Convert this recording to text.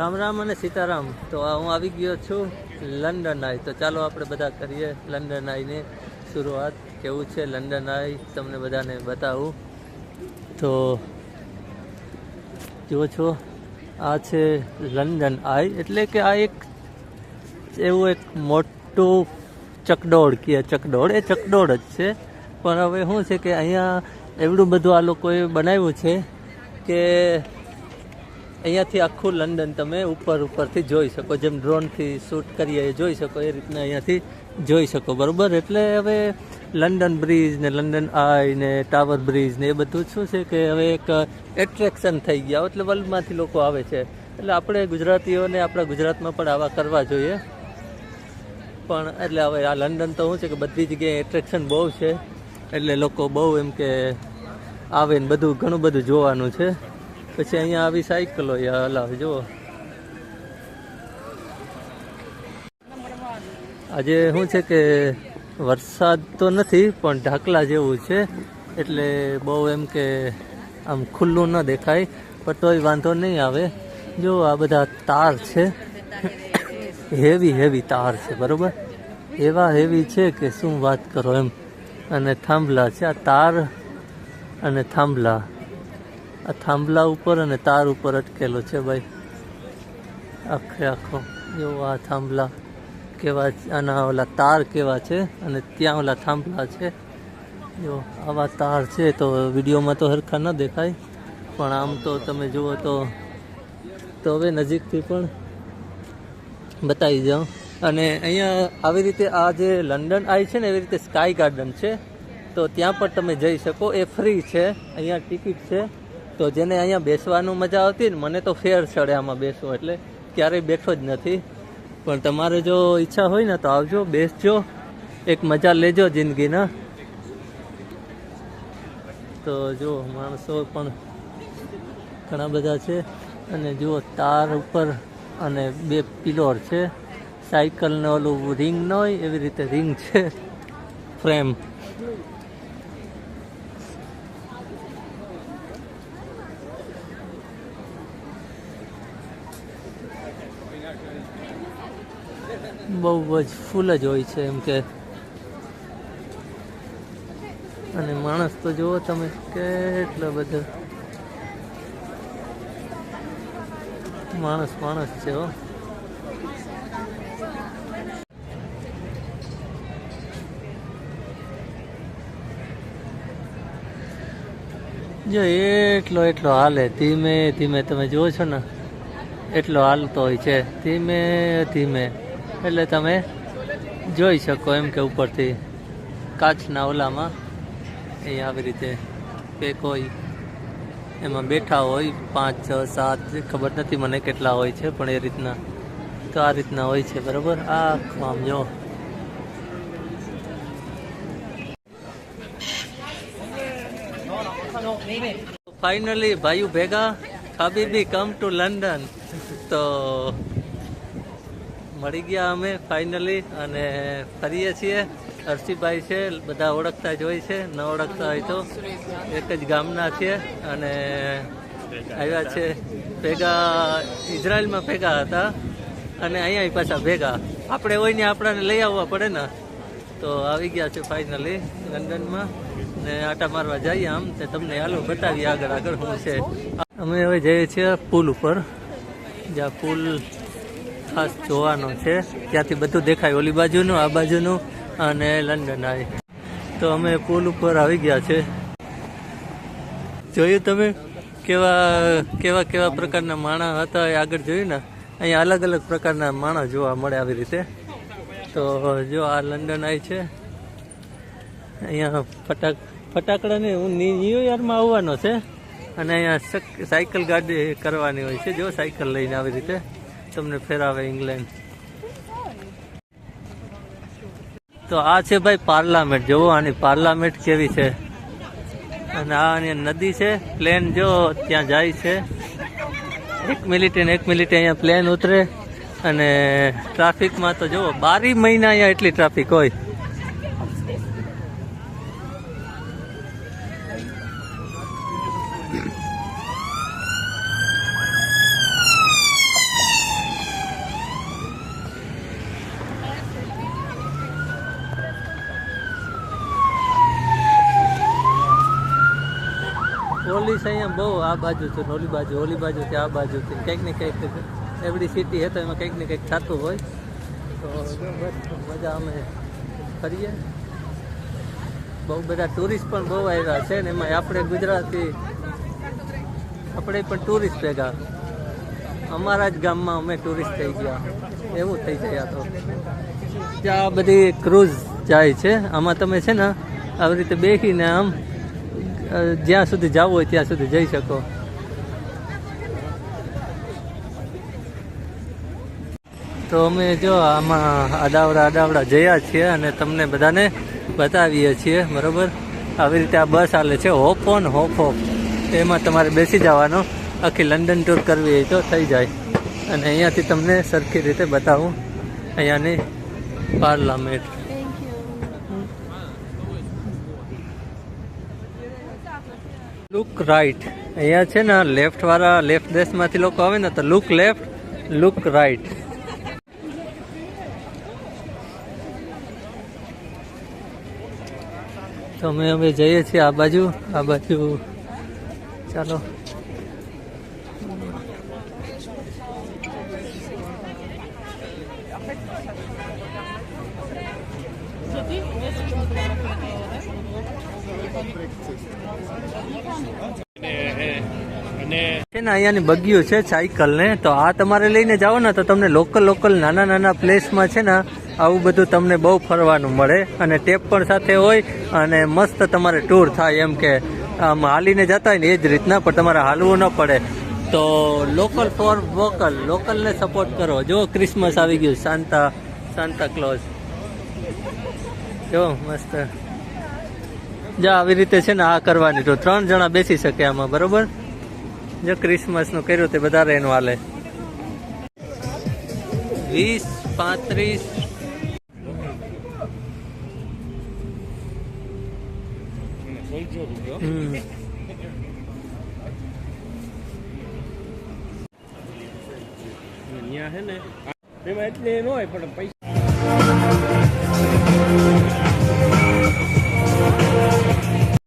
રામ રામ અને સીતારામ. તો હું આવી ગયો છું લંડન આઈ તો ચાલો આપણે બધા કરીએ લંડન આઈને શરૂઆત. કેવું છે લંડન આઈ તમને બધાને બતાવું. તો જુઓ છો, આ છે લંડન આઈ એટલે કે આ એક એવું એક મોટું ચકડોળ કે ચકડોળ? એ ચકડોળ જ છે. પણ હવે શું છે કે અહીંયા એવડું બધું આ લોકોએ બનાવ્યું છે કે અહીંયાથી આખું લંડન તમે ઉપર ઉપરથી જોઈ શકો, જેમ ડ્રોનથી શૂટ કરીએ એ જોઈ શકો, એ રીતના અહીંયાથી જોઈ શકો, બરાબર? એટલે હવે લંડન બ્રિજ ને લંડન આઈ ને ટાવર બ્રિજ ને એ બધું શું છે કે હવે એક એટ્રેક્શન થઈ ગયા, એટલે વર્લ્ડમાંથી લોકો આવે છે. એટલે આપણે ગુજરાતીઓને આપણા ગુજરાતમાં પણ આવા કરવા જોઈએ. પણ એટલે હવે આ લંડન તો શું છે કે બધી જગ્યાએ એટ્રેક્શન બહુ છે. એટલે લોકો બહુ એમ કે આવે ને બધું, ઘણું બધું જોવાનું છે. પછી અહીંયા આવી સાયકલો હલાવે, જુઓ. આજે શું છે કે વરસાદ તો નથી, પણ ઢાકલા જેવું છે, એટલે બહુ એમ કે આમ ખુલ્લું ન દેખાય, પણ તોય વાંધો નહીં આવે. જો આ બધા તાર છે હેવી હેવી તાર છે, બરાબર? એવા હેવી છે કે શું વાત કરો એમ. અને થાંભલા છે, આ તાર અને થાંભલા. આ થાંભલા ઉપર અને તાર ઉપર અટકેલો છે ભાઈ. આખે આખો. જો આ થાંભલા કેવા આના ઓલા તાર કેવા છે, અને ત્યાં ઓલા થાંભલા છે. જો આવા તાર છે તો વિડીયોમાં તો હરખા ન દેખાય. પણ આમ તો તમે જુઓ તો તો હવે નજીકથી પણ બતાવી જાઉં. અને અહીંયા આવી રીતે આ જે લંડન આઈ છે ને, એવી રીતે સ્કાય ગાર્ડન છે. તો ત્યાં પણ તમે જઈ શકો. એ ફ્રી છે. અહીંયા ટિકિટ છે. તો જેને અહીંયા બેસવાનું મજા આવતી ને મને તો ફેર ચડે આમાં બેસવું એટલે ક્યારેય બેઠો જ નથી. પણ તમારે જો ઈચ્છા હોય ને તો આવજો, બેસજો, એક મજા લેજો જિંદગીના. તો જો માણસો પણ ઘણા બધા છે અને જુઓ, તાર ઉપર અને બે પિલોર છે. સાયકલને ઓલું રિંગ ન હોય, એવી રીતે રિંગ છે. ફ્રેમ. બહુ જ ફૂલ જ હોય છે એમ કે. અને માણસ તો જુઓ તમે કેટલો બધા. માણસ માણસ છે હો. જો એટલો એટલો હાલે ધીમે ધીમે તમે જુઓ છો ને, એટલો હાલતો હોય છે, ધીમે ધીમે. એટલે તમે જોઈ શકો એમ કે ઉપરથી કાચના ઓલામાં એ આવી રીતે પેક હોય. એમાં બેઠા હોય, પાંચ, છ, સાત ખબર નથી મને કેટલા હોય છે, પણ એ રીતના, તો આ રીતના હોય છે, બરાબર? આખું આમ જો. ફાઇનલી ભાઈઓ ભેગા હબીબી કમ ટુ લંડન તો મળી ગયા અમે ફાઇનલી અને ફરીએ છીએ. હર્ષિભાઈ છે, બધા ઓળખતા જ હોય છે, ન ઓળખતા હોય તો એક જ ગામના છીએ અને આવ્યા છે. ભેગા, ઇઝરાયલમાં ભેગા હતા અને અહીંયા પાછા ભેગા. આપણે હોય ને આપણાને લઈ આવવા પડે ને. તો આવી ગયા છે ફાઇનલી લંડનમાં ને આટા મારવા જઈએ આમ તે તમને હાલો બતાવીએ આગળ આગળ શું છે. અમે હવે જઈએ છીએ પુલ ઉપર. જ્યાં પુલ ખાસ જોવાનો છે. ત્યાંથી બધું દેખાય. ઓલી બાજુનું, આ બાજુનું અને લંડન આવી. તો અમે પુલ ઉપર આવી ગયા છે. જોયું તમે? કેવા કેવા કેવા પ્રકારના માણસ હતા એ આગળ જોયું ને? અહીંયા અલગ અલગ પ્રકારના માણા જોવા મળે આવી રીતે. તો જો આ લંડન આવી છે. અહીંયા ફટાક, ફટાકડાને હું ન્યૂ આવવાનો છે. અને અહીંયા સાયકલ ગાડી કરવાની હોય છે. જો સાયકલ લઈને આવી રીતે. તમને ફેરાવે ઇંગ્લેન્ડ તો આ છે ભાઈ પાર્લામેન્ટ. જુઓ આની પાર્લામેન્ટ કેવી છે. અને આની નદી છે. પ્લેન જો ત્યાં જાય છે. એક મિનિટે ને એક મિનિટે અહીંયા પ્લેન ઉતરે. અને ટ્રાફિકમાં તો જુઓ, બારી મહિના અહીંયા એટલી ટ્રાફિક હોય. બહુ આ બાજુ છે ઓલી બાજુ, ઓલી છે, આ બાજુ છે કંઈક ને કંઈક એવડી સિટી હતો એમાં કંઈક ને કંઈક થતું હોય. તો મજા અમે કરીએ. બહુ બધા ટુરિસ્ટ પણ બહુ આવ્યા છે ને એમાં આપણે ગુજરાતી, આપણે પણ ટુરિસ્ટ ભેગા. અમારા જ ગામમાં અમે ટુરિસ્ટ થઈ ગયા. એવું થઈ ગયા તો. ત્યાં બધી ક્રૂઝ જાય છે. આમાં તમે છે ને, આવી રીતે બેસીને આમ જ્યાં સુધી જવું હોય ત્યાં સુધી જઈ શકો. તો અમે જો આમાં અડાવડા અડાવડા જયા છીએ અને તમને બધાને બતાવીએ છીએ, બરોબર? આવી રીતે આ બસ હાલે છે, હોપ ઓન, હોપ હોપ એમાં તમારે બેસી જવાનો, આખી લંડન ટૂર કરવી હોય તો થઈ જાય. અને અહીંયાથી તમને સરખી રીતે બતાવું. અહીંયાની પાર્લામેન્ટ. લુક રાઈટ અહીંયા છે ને લેફ્ટ વાળા લેફ્ટ દેશમાંથી લોકો આવે ને, તો લુક લેફ્ટ લુક રાઈટ તો અમે અમે જઈએ છીએ આ બાજુ આ બાજુ. ચાલો. ને અહીંયાની બગીઓ છે સાયકલ ને તો આ તમારે લઈને જાઓ ને તો તમને લોકલ લોકલ નાના નાના પ્લેસમાં છે ને આવું બધું તમને બહુ ફરવાનું મળે. અને ટેપ પણ સાથે હોય અને મસ્ત તમારે ટૂર થાય એમ કે આમ હાલીને જતા હોય ને એ જ રીતના, પણ તમારે હાલવું ન પડે. તો લોકલ ફોર વોકલ લોકલને સપોર્ટ કરો. જો ક્રિસમસ આવી ગયું સાંતા સાંતા ક્લોઝ જો, મસ્ત. જો આવી રીતે છે ને આ કરવાની. તો ત્રણ જણા બેસી શકે આમાં, બરોબર? જો ક્રિસમસનું કર્યું તે વધારે એનું હાલે. વીસ, પાંત્રીસ. એમાં એટલે ન હોય, પણ પૈસા